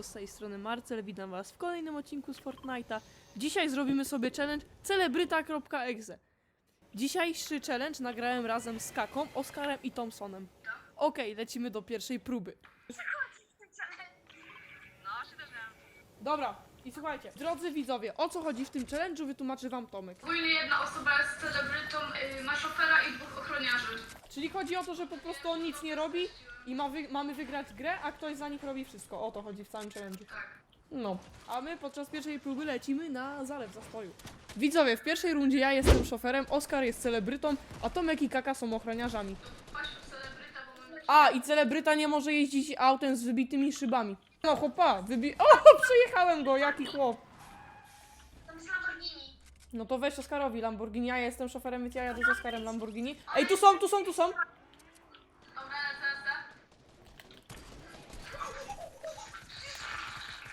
Siemanko, z tej strony Marcel, witam was w kolejnym odcinku z Fortnite'a. Dzisiaj zrobimy sobie challenge celebryta.exe. Dzisiejszy challenge nagrałem razem z Kaką, Oskarem i Thompsonem. Okej, lecimy do pierwszej próby. No, się też miałem. Dobra, i słuchajcie, drodzy widzowie, o co chodzi w tym challenge'u wytłumaczy wam Tomek. Ogólnie jedna osoba jest celebrytą, y, ma szofera i dwóch ochroniarzy. Czyli chodzi o to, że po prostu on nic nie robi i ma wy mamy wygrać grę, a ktoś za nich robi wszystko. O to chodzi w całym challenge'u. Tak. No, a my podczas pierwszej próby lecimy na zalew zastoju. Widzowie, w pierwszej rundzie ja jestem szoferem, Oskar jest celebrytą, a Tomek i Kaka są ochroniarzami. A, i celebryta nie może jeździć autem z wybitymi szybami. No chłopa, wybi... O, przejechałem go, jaki chłop. No to weź Oskarowi Lamborghini, ja jestem szoferem, więc ja jadę z Oskarem Lamborghini. Ej, tu są, tu są, tu są. Dobra.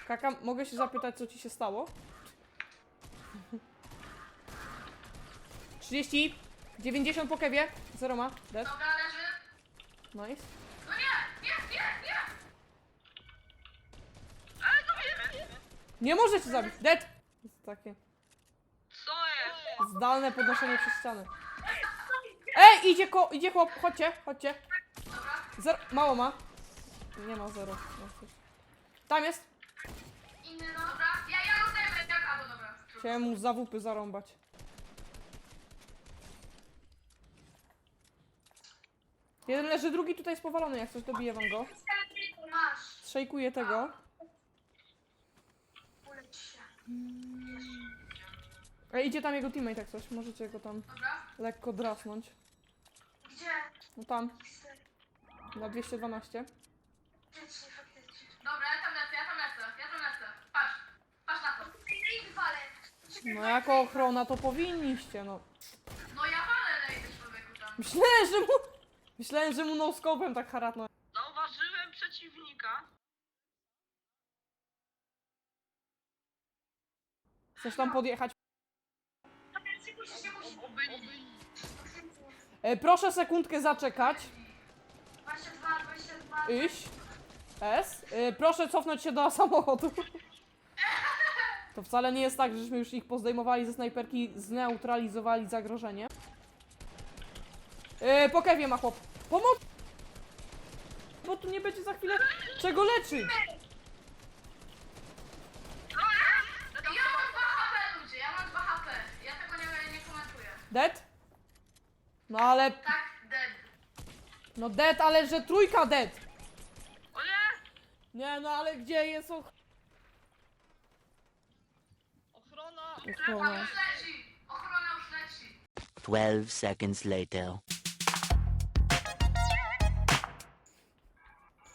Kaka, mogę się zapytać, co ci się stało? 30, 90 po kewie, zero ma, dead, Dobra, leży. nice. No nie, nie, nie, nie! Nie możecie zabić, dead! Jest takie? Zdalne podnoszenie przez ścianę. Ej, idzie, ko idzie chłop, chodźcie, chodźcie. Dobra. Zero, mało ma. Nie ma zero. Tam jest. Inny, no. Dobra, ja, ja rozdaję jak... A, no dobra. Chciałem mu zawupy zarąbać. Jeden leży, drugi tutaj jest powalony, jak coś dobiję wam go. Masz. Szejkuję tego. Się. Ej, idzie tam jego teammate jak coś, możecie go tam Dobra. lekko drasnąć. Gdzie? No tam, na 212. Faktycznie, faktycznie. Dobra, ja tam lecę, ja tam lecę, ja tam lecę. Patrz, patrz na to. Wywalę. No jako ochrona to powinniście, no. No ja walę jeden człowieku tam. Myślałem, że mu... Myślałem, że mu no tak haratno. Zauważyłem przeciwnika. Chcesz tam podjechać? E, proszę sekundkę zaczekać. 22, 22. Iść. S. E, proszę cofnąć się do samochodu. To wcale nie jest tak, żeśmy już ich pozdejmowali ze snajperki, zneutralizowali zagrożenie. E, po kewie ma chłop. Pomoc! Bo tu nie będzie za chwilę czego leczyć. Ja mam 2 HP ludzie, ja mam 2 HP. Ja tego nie, nie komentuję. Dead? No ale... Tak, dead. No dead, ale że trójka dead. O nie! Nie, no ale gdzie jest och... Ochrona! Ochrona. już leci! Ochrona już leci! 12 seconds later.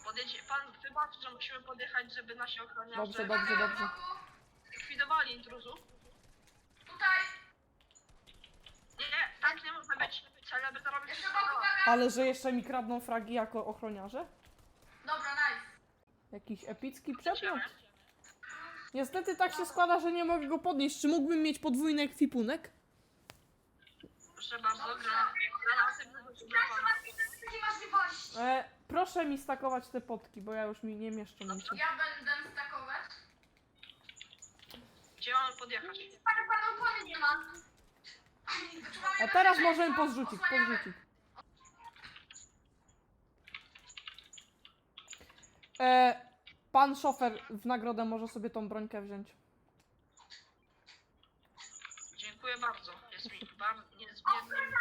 Podjedzie, pan wybacz, że musimy podjechać, żeby nasi ochroniarze Dobrze, dobrze, dobrze. likwidowali intruzów. Tutaj! Tak nie może być. Jeszcze wszystko. Ale że jeszcze mi kradną fragi jako ochroniarze? Dobra, nice. Jakiś epicki przedmiot. Niestety tak się składa, że nie mogę go podnieść. Czy mógłbym mieć podwójny ekwipunek? Proszę bardzo, gra. Na. Takie możliwości. E, proszę mi stakować te potki, bo ja już mi nie mieszczę mi się. Ja będę stakować. Gdzie mamy podjechać? Pana pana opony nie ma. A teraz możemy pozrzucić, pozrzucić. E, pan szofer w nagrodę może sobie tą brońkę wziąć. Dziękuję bardzo. Jest mi bardzo niezmiernie.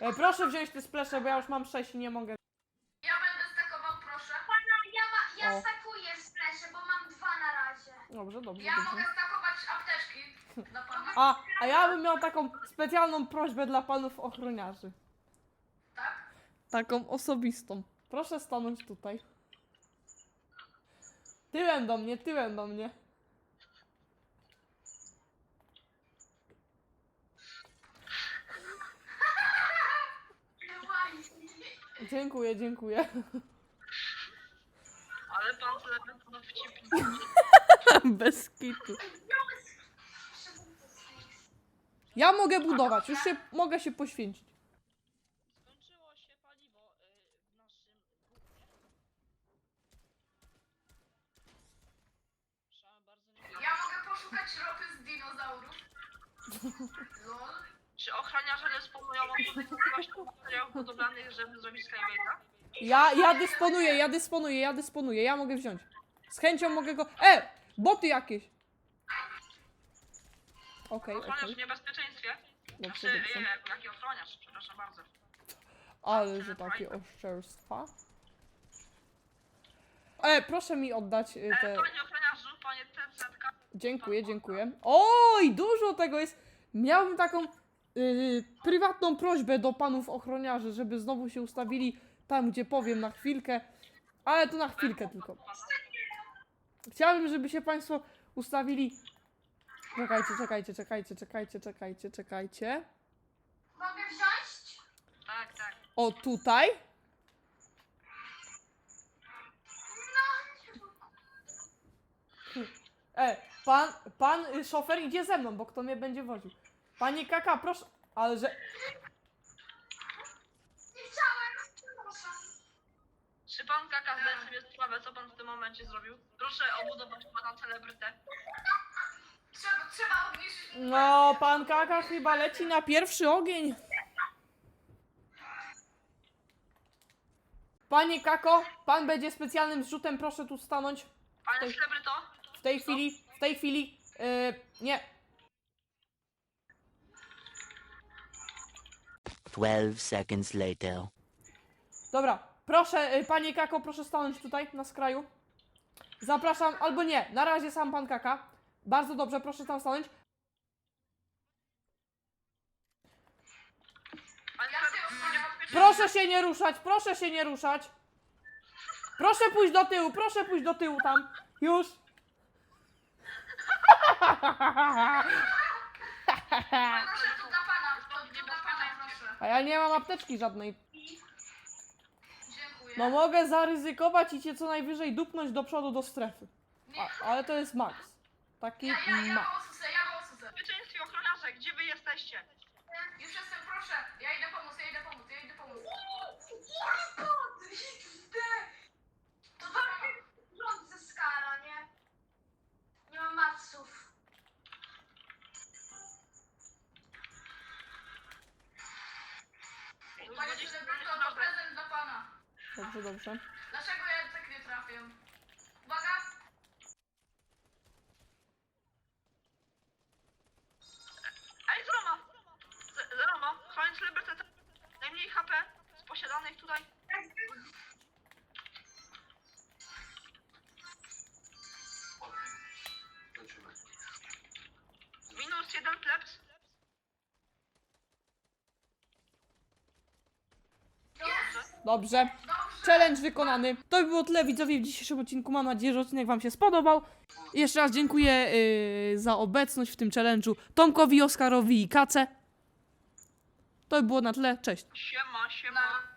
E, proszę wziąć te splesze, bo ja już mam 6 i nie mogę. Ja będę stakował, proszę. Pana, ja, ma, O. ja stakuję splesze, bo mam dwa na razie. Dobrze, dobrze, Ja mogę dobrze. stakować apteczki dla pana. A, a ja bym miał taką specjalną prośbę dla panów ochroniarzy. Tak? Taką osobistą. Proszę stanąć tutaj. Tyłem do mnie, tyłem do mnie. Dziękuję, dziękuję. Ale pan no wcipnie. Bez kitu. Ja mogę budować, już się, mogę się poświęcić. Skończyło się paliwo y, w naszym bardzo. Ja mogę poszukać ropy z dinozaurów. Czy ochraniarze dysponują odpowiednimi materiałów budowlanych, żeby zrobić Skybase'a? Ja, ja dysponuję, ja dysponuję, ja dysponuję, ja mogę wziąć. Z chęcią mogę go... E! Boty jakieś! Okej, Ochroniarz okej. w niebezpieczeństwie? Dobrze, Znaczy, dobrze. e, jaki ochroniarz? Przepraszam bardzo. Ale że takie oszczerstwa. E, proszę mi oddać y, E, te... panie ochroniarzu, panie TZ-ka. Dziękuję, dziękuję. Oj, dużo tego jest. Miałbym taką y, prywatną prośbę do panów ochroniarzy, żeby znowu się ustawili tam, gdzie powiem na chwilkę. Ale to na chwilkę tylko. Chciałbym, żeby się państwo ustawili. Czekajcie, czekajcie, czekajcie, czekajcie, czekajcie, czekajcie. Mogę wziąć? Tak, tak. O, tutaj. E, pan, pan y, szofer idzie ze mną, bo kto mnie będzie woził? Panie Kaka, proszę. Ale że. Czy pan Kaka zdaje sobie sprawę, co pan w tym momencie zrobił? Proszę obudować pana celebrytę. Trzeba, trzeba obniżyć. No, pan Kaka chyba leci na pierwszy ogień. Panie Kako, pan będzie specjalnym zrzutem, proszę tu stanąć. Panie Tej- celebryto, W tej chwili, w tej chwili. Yy, nie. 12 seconds later. Dobra, proszę, y, panie Kako, proszę stanąć tutaj na skraju. Zapraszam, albo nie, na razie sam pan Kaka. Bardzo dobrze, proszę tam stanąć. Proszę się nie ruszać, proszę się nie ruszać. Proszę pójść do tyłu, proszę pójść do tyłu tam. Już. A ja nie mam apteczki żadnej. No mogę zaryzykować i cię co najwyżej dupnąć do przodu do strefy. A, ale to jest max. Taki Ja, ja, ja max. osusę, ja go osusę. Bezpieczeństwie ochroniarze, gdzie wy jesteście? Już jestem, proszę. Ja idę pomóc, ja idę pomóc, ja idę pomóc. To dla pana. Rząd ze skara, nie? Nie ma maców. Już Panie 20 celebryto, minut to prezent dla pana. Dobrze, dobrze. Dlaczego ja tak nie trafię? Uwaga. Ej, Zroma! Z- Zroma, chronić celebrytę. Najmniej HP z posiadanych tutaj. Minus jeden plebs. Dobrze. Dobrze. Challenge wykonany. To by było tyle widzowie w dzisiejszym odcinku. Mam nadzieję, że odcinek Wam się spodobał. Jeszcze raz dziękuję yy, za obecność w tym challenge'u Tomkowi, Oskarowi i Kace. To by było na tyle. Cześć. Siema, siema.